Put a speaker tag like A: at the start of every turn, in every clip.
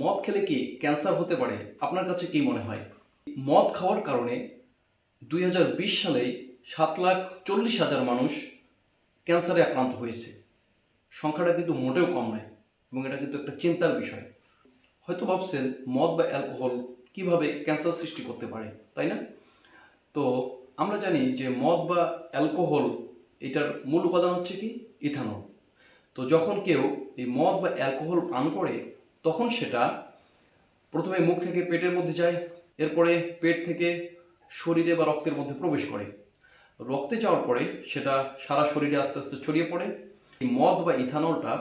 A: মদ খেলে কি ক্যান্সার হতে পারে? আপনার কাছে কি মনে হয়? মদ খাওয়ার কারণে দুই হাজার বিশ সালে সাত লাখ চল্লিশ হাজার মানুষ ক্যান্সারে আক্রান্ত হয়েছে। সংখ্যাটা কিন্তু মোটেও কম নয় এবং এটা কিন্তু একটা চিন্তার বিষয়। হয়তো ভাবছেন, মদ বা অ্যালকোহল কীভাবে ক্যান্সার সৃষ্টি করতে পারে, তাই না? তো আমরা জানি যে মদ বা অ্যালকোহল এটার মূল উপাদান হচ্ছে কি? ইথানল। তো যখন কেউ এই মদ বা অ্যালকোহল পান করে তখন সেটা প্রথমে মুখ থেকে পেটের মধ্যে যায়, এরপরে পেট থেকে শরীরে বা রক্তের মধ্যে প্রবেশ করে। রক্তে যাওয়ার পরে সেটা সারা শরীরে আস্তে আস্তে ছড়িয়ে পড়ে। এই মদ বা ইথানলটা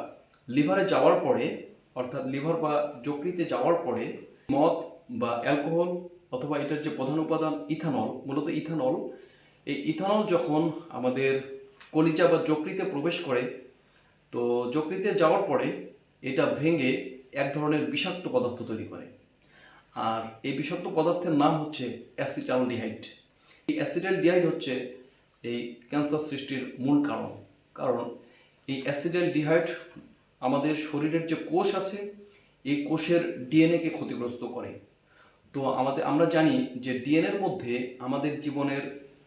A: লিভারে যাওয়ার পরে, অর্থাৎ লিভার বা যকৃতে যাওয়ার পরে, মদ বা অ্যালকোহল অথবা এটার যে প্রধান উপাদান ইথানল, মূলত ইথানল, এই ইথানল যখন আমাদের কলিজা বা যকৃতে প্রবেশ করে, তো যকৃতে যাওয়ার পরে এটা ভেঙে এক ধরনের বিষাক্ত পদার্থ তৈরি করে। আর এই বিষাক্ত পদার্থের নাম হচ্ছে অ্যাসিটালডিহাইড। এই অ্যাসিটালডিহাইড হচ্ছে এই ক্যান্সার সৃষ্টির মূল কারণ। কারণ এই অ্যাসিটালডিহাইড আমাদের শরীরের যে কোষ আছে, এই কোষের ডিএনএকে ক্ষতিগ্রস্ত করে। তো আমাদের, আমরা জানি যে ডিএনএর মধ্যে আমাদের জীবনের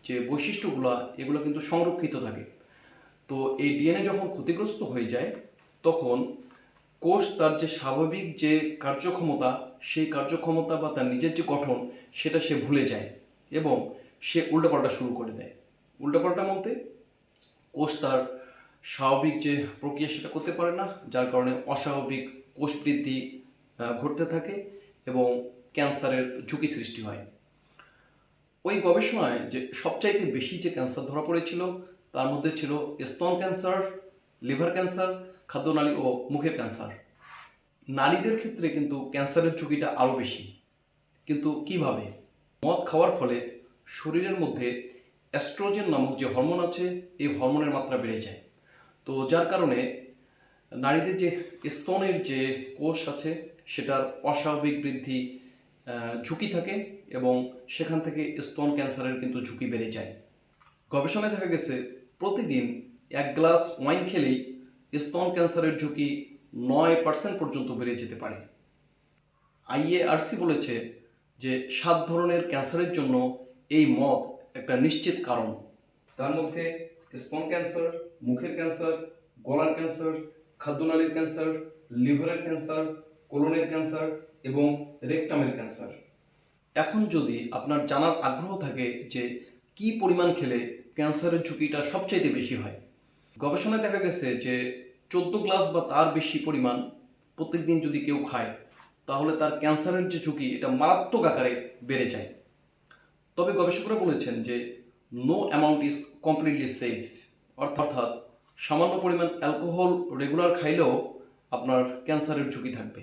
A: যে বৈশিষ্ট্যগুলো, এগুলো কিন্তু সংরক্ষিত থাকে। তো এই ডিএনএ যখন ক্ষতিগ্রস্ত হয়ে যায়, তখন কোষ তার যে স্বাভাবিক যে কার্যক্ষমতা, সেই কার্যক্ষমতা বা তার নিজের যে গঠন, সেটা সে ভুলে যায় এবং সে উল্টাপাল্টা শুরু করে দেয়। উল্টাপাল্টা বলতে কোষ তার স্বাভাবিক যে প্রক্রিয়া সেটা করতে পারে না, যার কারণে অস্বাভাবিক কোষ বৃদ্ধি ঘটতে থাকে এবং ক্যান্সারের ঝুঁকি সৃষ্টি হয়। ওই গবেষণায় যে সবচাইতে বেশি যে ক্যান্সার ধরা পড়েছিল, তার মধ্যে ছিল স্তন ক্যান্সার, লিভার ক্যান্সার খাদ্যনালী ও মুখের ক্যান্সার নারীদের ক্ষেত্রে কিন্তু ক্যান্সারের ঝুঁকিটা আরও বেশি। কিন্তু কীভাবে? মদ খাওয়ার ফলে শরীরের মধ্যে অ্যাস্ট্রোজেন নামক যে হরমোন আছে, এই হরমোনের মাত্রা বেড়ে যায়। তো যার কারণে নারীদের যে স্তনের যে কোষ আছে, সেটার অস্বাভাবিক বৃদ্ধি ঝুঁকি থাকে এবং সেখান থেকে স্তন ক্যান্সারের কিন্তু ঝুঁকি বেড়ে যায়। গবেষণায় দেখা গেছে, প্রতিদিন এক গ্লাস ওয়াইন খেলেই স্তন ক্যান্সারের ঝুঁকি নয় পার্সেন্ট পর্যন্ত বেড়ে যেতে পারে। আইএআরসি বলেছে যে সাত ধরনের ক্যান্সারের জন্য এই মদ একটা নিশ্চিত কারণ। তার মধ্যে স্তন ক্যান্সার মুখের ক্যান্সার গলার ক্যান্সার খাদ্যনালীর ক্যান্সার লিভারের ক্যান্সার কোলনের ক্যান্সার এবং রেকটামের ক্যান্সার এখন যদি আপনার জানার আগ্রহ থাকে যে কি পরিমাণ খেলে ক্যান্সারের ঝুঁকিটা সবচাইতে বেশি হয় গবেষণায় দেখা গেছে যে চোদ্দ গ্লাস বা তার বেশি পরিমাণ প্রত্যেকদিন যদি কেউ খায়, তাহলে তার ক্যান্সারের যে ঝুঁকি, এটা মারাত্মক আকারে বেড়ে যায়। তবে গবেষকরা বলেছেন যে no amount is completely safe অর্থাৎ সামান্য পরিমাণ অ্যালকোহল রেগুলার খাইলেও আপনার ক্যান্সারের ঝুঁকি থাকবে।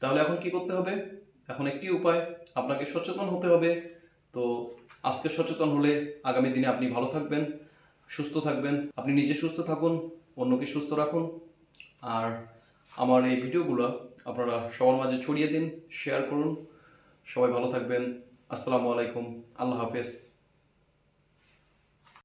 A: তাহলে এখন কি করতে হবে? এখন একটি উপায়, আপনাকে সচেতন হতে হবে। তো আজকে সচেতন হলে আগামী দিনে আপনি ভালো থাকবেন। সুস্থ থাকবেন। আপনি নিজে সুস্থ থাকুন, অন্যকে সুস্থ রাখুন। আর আমার এই ভিডিওগুলো আপনারা সবার মাঝে ছড়িয়ে দিন শেয়ার করুন। সবাই ভালো থাকবেন। আসসালামু আলাইকুম। আল্লাহ হাফেজ।